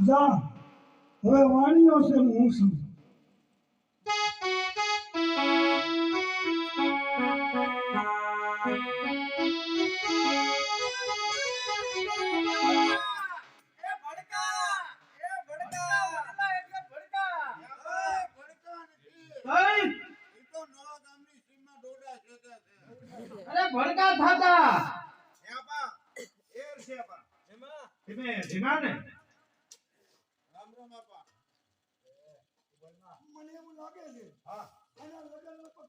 જા. હવે વાણીઓ છે હું છું ધીમે ને મને એવું લાગે છે હા લગન લગભગ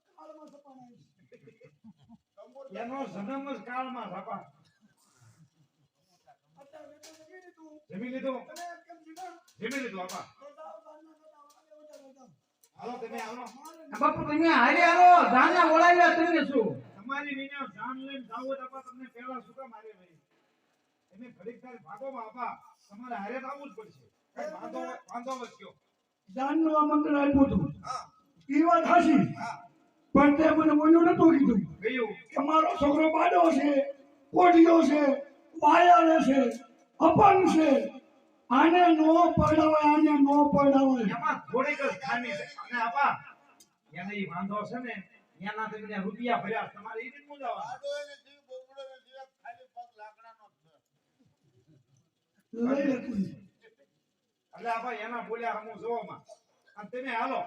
કાળમાં સપાણા એનો જન્મ જ કાળમાં જમી લીધું? તમે જમી લીધું. હાલો તમે હાલો. બાપુ તમે હારે આવો ધાના ઓળાવ્યા તમને શું તમારી વિના જાન લઈને જાવ તો તમને પહેલા શું કામ હારે ભાઈ તમે ઘડીક તારી ભાગો બાપા તમારે હારે આવવું જ પડશે. વાંધો વાંધો વચ્યો જાનનું આમંત્રણ આપ્યું હતું. એ વાત હાશી પણ તે મને બોલ્યું નતું કીધું. ગયું કે છોકરો બાડો છે કોઢિયો છે વાયાળે છે અપંગ છે. આને નો પડાવાય આને નો પડાવાય એમાં થોડીક જ ખામી છે. અને આપા એને ઈ વાંધો છે ને એના તમે રૂપિયા ભર્યા તમારે ઈ રીતનું જ આવવાનું. લઈ લેતું એટલે આપા એના બોલ્યા હમું જોવામાં. અને તમે હાલો.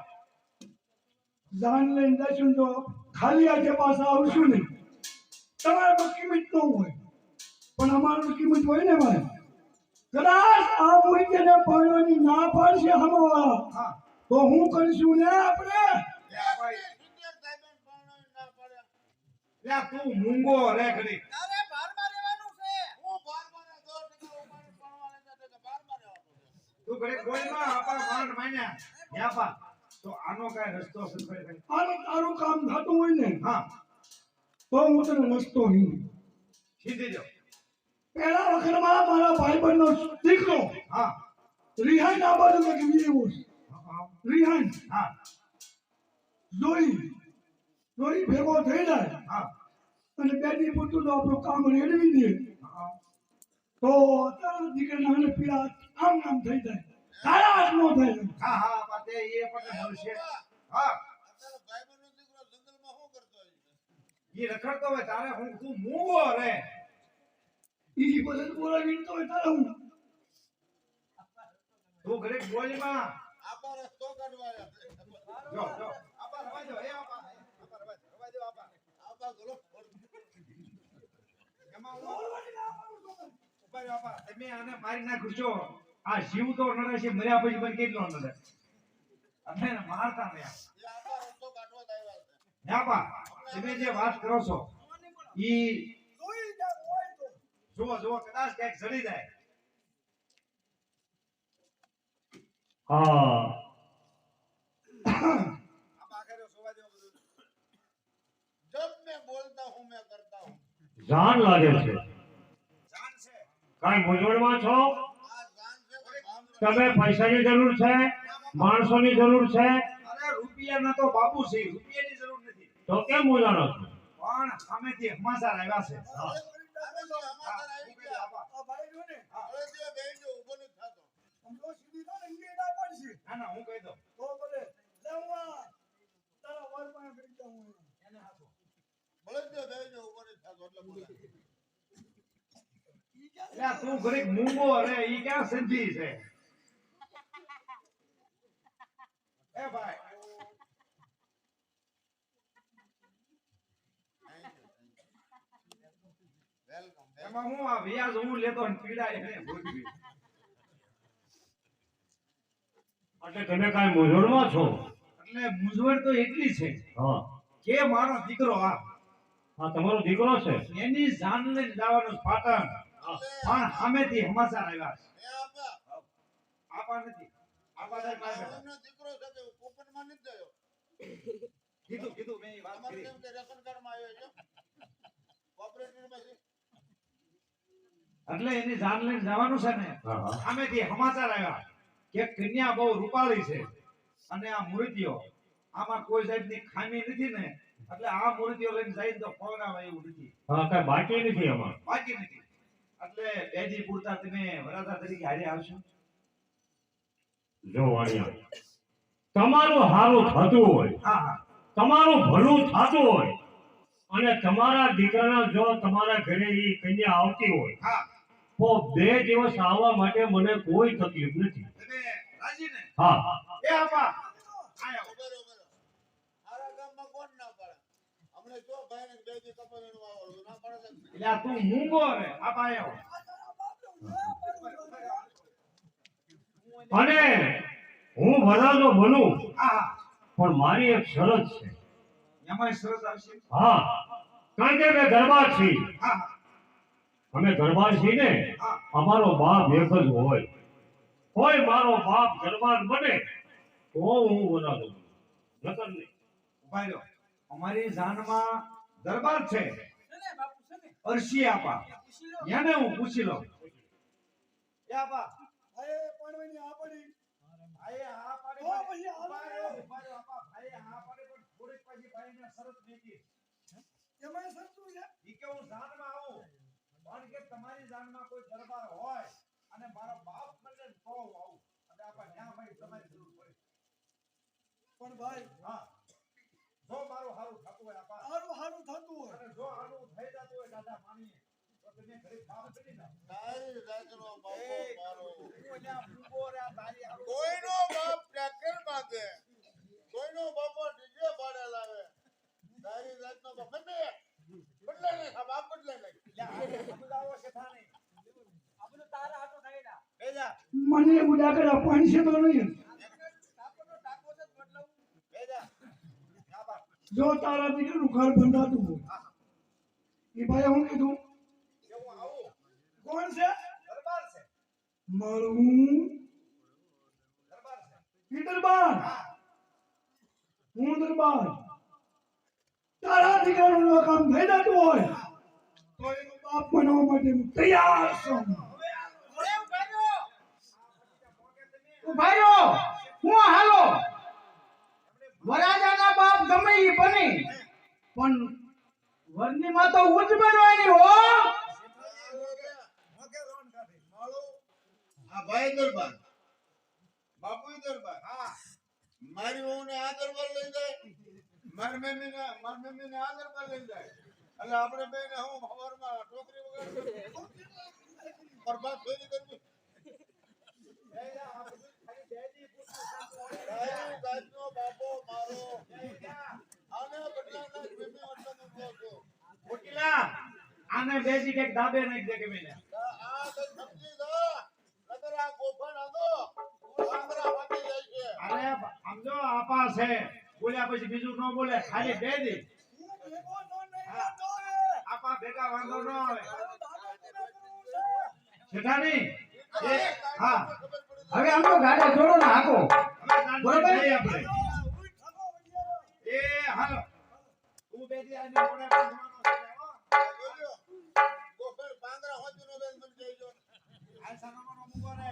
જાન લઈને જશું તો ખાલી આજે પાછા આવશું નહીં. તમારે કિંમત ન હોય. પણ અમારું કિંમત હોય ને કદાચ આ મૂર્તિને પડવાની ના પાડશે હમવાળા હા. તો હું કરીશું ને આપણે? તું મૂંગો રે ઘડી તારે બારમાં રહેવાનું છે તું કોઈમાં આપા માંડ માન્યા. હે તો આનો કાંઈ રસ્તો છે ખરી ખરી? તારું કામ થતું હોય ને હા. તો હું તને રસ્તો નહીં. સીધી જો. પહેલા વખતમાં મારા ભાઈબંધનો દીકરો હા. રિહાન આ બાજુ કંઈક વિયેવું રિહાન હા. જોઈ. જોઈ ભેગો થઈ જાય. હા. અને બેની પૂરતું આપણું કામ રેડવી દે. તો દીકરાના પીડા આમ નામ થઈ જાય. તારા હાથ નો હા હા આપા એ પણ મળશે હા. ઈ રખડતો હોય તારે હું તું મૂંગો રે ઈ બધું બોલાવી તો હોય તારે હું? તું ઘડીક બોલીમાં જો જો આપા રવા દો એ આપા આપા રવા રવા દો આપા એમાં હું ઊભા આપા તમે આને મારી નાખો છો આ જીવ તો રડે છે મર્યા પછી પણ કેટલો રડે અને મારતા ને યાપા તમે જે વાત કરો છો ઈ જુઓ જુઓ કદાચ ક્યાંક જડી જાય. હા જબ મેં બોલતા હું કરતા હું. જાન લાગે છે. જાન છે. કાઈ મૂંઝવણમાં છો? તમે પૈસાની જરૂર છે માણસોની જરૂર છે. અરે રૂપિયાના તો છે રૂપિયાની જરૂર નથી. તો કેમ છો? પણ સમાચાર આવ્યા છે. હા. તો ને? ને હું કહી દઉં. તારા કરી એને હાથો. ઘડીક મૂંગો અરે ઈ ક્યાં સંજી છે એ ભાઈ Welcome, welcome. હું આ વ્યાજ હું લેતો ને પીડાય એને ભોગવી. એટલે તમે કાંઈ મૂંઝવણમાં છો? એટલે મૂંઝવણ તો એટલી છે. હા. કે મારો દીકરો આ હા તમારો દીકરો છે? એની જાન લઈને જવાનું પાટણ. પણ સામેથી સમાચાર આવ્યા છે. આપા, આપા નથી. આપા સાહેબ પાસે દીકરો છે તે કૂપનમાં નથી ગયો. કીધું કીધું મેં વાત કરી. રેશન આવ્યો છે? કોઓપરેટિવમાં છે? એટલે એની જાન લઈને જવાનું છે ને સામેથી સમાચાર આવ્યા કે કન્યા બહુ રૂપાળી છે. અને આ મૂર્તિઓ આમાં કોઈ જાતની ખામી નથી ને એટલે આ મૂર્તિઓ લઈને જઈને તો ફોગરાવા એવું નથી. હા કાંઈ બાકી નથી આમાં? બાકી નથી. એટલે બેજી પૂરતા તમે વરાતા તરીકે હારે આવશો. જો વાણિયા તમારું હારું થતું હોય હા હા. તમારું ભલું થતું હોય અને તમારા દીકરાના જો તમારા ઘરે એ કન્યા આવતી હોય હા. તો બે દિવસ આવવા માટે મને કોઈ તકલીફ નથી. હા. એ આપા. અને હું વરાજો બનું પણ મારી એક શરત છે. એમાં શરત આવશે? હા. કારણ કે મેં ગરબા છીએ. અમે દરબાર છીએ ને અમારો બાપ એક જ હોય. કોઈ મારો બાપ દરબાર બને તો હું બોલા દઉં નકર નહીં. ઉપાય લો. અમારી જાનમાં દરબાર છે. અરશી આપા. પૂછી એને હું પૂછી લઉં. આપા. અરે પણ આ પડી. હા પાડી. તો પછી આ ઊભા રહ્યો, ઊભા રહ્યો આપા. ભાઈએ હા પાડી પણ થોડીક પછી ભાઈને શરત મૂકી. એમાં શું છે? ઈ કે હું જાનમાં આવું. પણ કે તમારી જાણમાં કોઈ દરબાર હોય અને મારો બાપ મને તો આવું. અને આપણે ત્યાં ભાઈ તમારી જરૂર પડે. પણ ભાઈ હા. જો મારું હારું થતું હોય આપા. સારું સારું થતું હોય. અને જો હારું થઈ જતું હોય દાદા માની તો તમે ઘરે કામ કરી ના તારી રાજનો બાપો મારો. હું અહીંયા ઊભો રહ્યા તારી હારું. કોઈનો બાપ ટ્રેક્ટર બાંધે કોઈનો બાપો ડીજે ભાડે લાવે તારી જાતનો બાપ બદલે બદલે નહીં આ બાપ બદલે નહીં લ્યા, આ સમજાવો છે થાને. આ બધું તારા હાથો થયેલા. બેજા મને ઉડાકર આપવાની છે તો નહીં. જ તારા દીકરીનું ઘર બંધાતું હોય. એ ભાઈ હું કીધું, કોણ છે? મારું દરબાર. હું દરબાર. તારા દીકરાનું કામ થઈ જતું હોય, તો એનું બાપ બનવા માટે તૈયાર છું ઓરે ઊભા રહ્યો. ઊભા હું હાલો. વરાજાના બાપ ગમે ઈ બને. પણ વરની માં તો ઉચ્ચ બનવાની હો બાપુ દરબાર. હા. મારી આ દરબાર લઈ જાય. મારી મમ્મીને મારી મમ્મીને આ લઈ જાય. એટલે આપણે બેને હું ફેરી કરવી બેજા આ બધું ખાલી બેજી બાપો મારો. આને બદલાના છો વકીલા આને બેજી કંઈક દાબે નાખી દે કે મેને આ કઈ સમજી જા નકર આ ગોફણ આદો આંગરા વાટી જાય છે. અરે આમ આપા છે. બોલ્યા પછી બીજું ન બોલે ખાલી બે દી. આપા ભેગા વાંધો ન આવે. તારું દાદા પૂરા કરવું છે. શેઠાણી એ હા. હવે આમનો ગાડા જોડો ને હાકો. બરોબર? એ હાલો. તું બેજી આને પડે ગોફર બાંદરા હોતી નો બેન મને જઈજો આ સાનો મુકો રે.